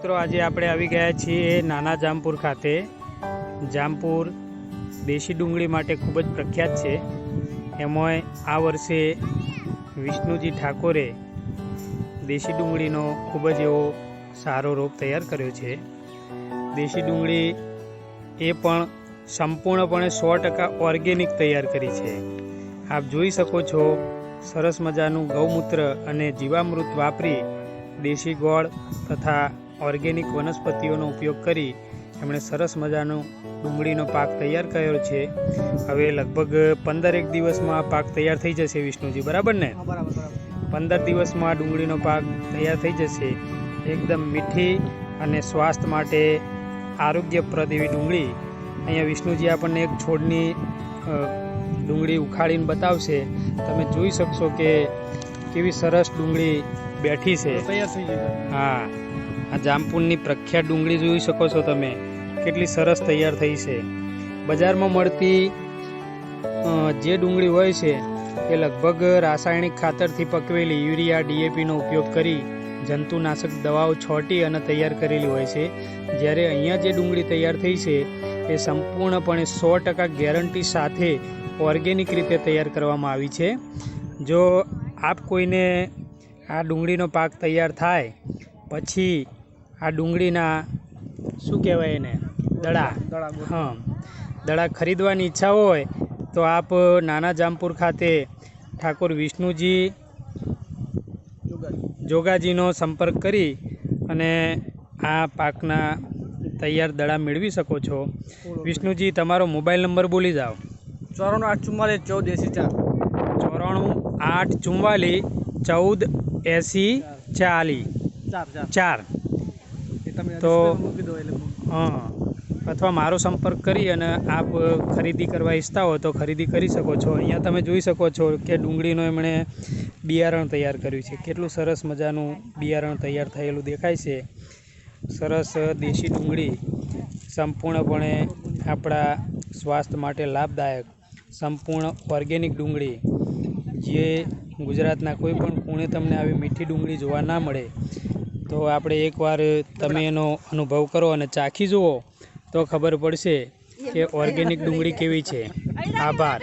મિત્રો, આજે આપણે આવી ગયા છીએ નાના જામપુર ખાતે. જામપુર દેશી ડુંગળી માટે ખૂબ જ પ્રખ્યાત છે. એમાંય આ વર્ષે વિષ્ણુજી ઠાકોરે દેશી ડુંગળીનો ખૂબ જ એવો સારો રોપ તૈયાર કર્યો છે. દેશી ડુંગળી એ પણ સંપૂર્ણપણે સો ટકા ઓર્ગેનિક તૈયાર કરી છે. આપ જોઈ શકો છો, સરસ મજાનું ગૌમૂત્ર અને જીવામૃત વાપરી દેશી ગોળ તથા ઓર્ગેનિક વનસ્પતિઓનો ઉપયોગ કરી એમણે સરસ મજાનો ડુંગળીનો પાક તૈયાર કર્યો છે. હવે લગભગ પંદરેક દિવસમાં આ પાક તૈયાર થઈ જશે વિષ્ણુજી બરાબર ને? પંદર દિવસમાં ડુંગળીનો પાક તૈયાર થઈ જશે. એકદમ મીઠી અને સ્વાસ્થ્ય માટે આરોગ્યપ્રદ એવી ડુંગળી. અહીંયા વિષ્ણુજી આપણને એક છોડની ડુંગળી ઉખાડીને બતાવશે. તમે જોઈ શકશો કે કેવી સરસ ડુંગળી બેઠી છે. હા. આ જામપુરની પ્રખ્યાત ડુંગળી જોઈ શકો છો તમે. કેટલી સરસ તૈયાર થઈ છે. બજારમાં મળતી જે ડુંગળી હોય છે, એ લગભગ રાસાયણિક ખાતરથી પકવેલી યુરિયા, ડીએપીનો ઉપયોગ કરી જંતુનાશક દવાઓ છોટી અને તૈયાર કરેલી હોય છે. જ્યારે અહીંયા જે ડુંગળી તૈયાર થઈ છે, એ સંપૂર્ણપણે સો ટકા ગેરંટી સાથે ઓર્ગેનિક રીતે તૈયાર કરવામાં આવી છે. જો આપ કોઈને આ ડુંગળીનો પાક તૈયાર થાય, પછી આ ડુંગળીના શું કહેવાય એને? દડા. હં. દડા ખરીદવાની ઈચ્છા હોય તો આપ નાના જામપુર ખાતે ઠાકોર વિષ્ણુજી. જોગાજીનો સંપર્ક કરી અને આ પાકના તૈયાર દડા મેળવી શકો છો. વિષ્ણુજી તમારો મોબાઈલ નંબર બોલી જાઓ. ચોરાણું આઠ ચુમ્માલીસ ચૌદ એસી ચાર. ચોરાણું આઠ ચુમ્માલીસ ચૌદ એંસી ચાલી ચાર. તો- હા. અથવા મારો સંપર્ક કરી અને આપ ખરીદી કરવા ઈચ્છતા હો તો ખરીદી કરી શકો છો. અહીંયા તમે જોઈ શકો છો કે ડુંગળીનું એમણે બિયારણ તૈયાર કર્યું છે. કેટલું સરસ મજાનું બિયારણ તૈયાર થયેલું દેખાય છે. સરસ દેશી ડુંગળી. સંપૂર્ણપણે આપણા સ્વાસ્થ્ય માટે લાભદાયક. સંપૂર્ણ ઓર્ગેનિક ડુંગળી. જે ગુજરાતના કોઈ પણ ખૂણે તમને આવી મીઠી ડુંગળી જોવા ના મળે તો આપણે એકવાર તમે એનો અનુભવ કરો અને ચાખી જુઓ તો ખબર પડશે કે ઓર્ગેનિક ડુંગળી કેવી છે. આભાર.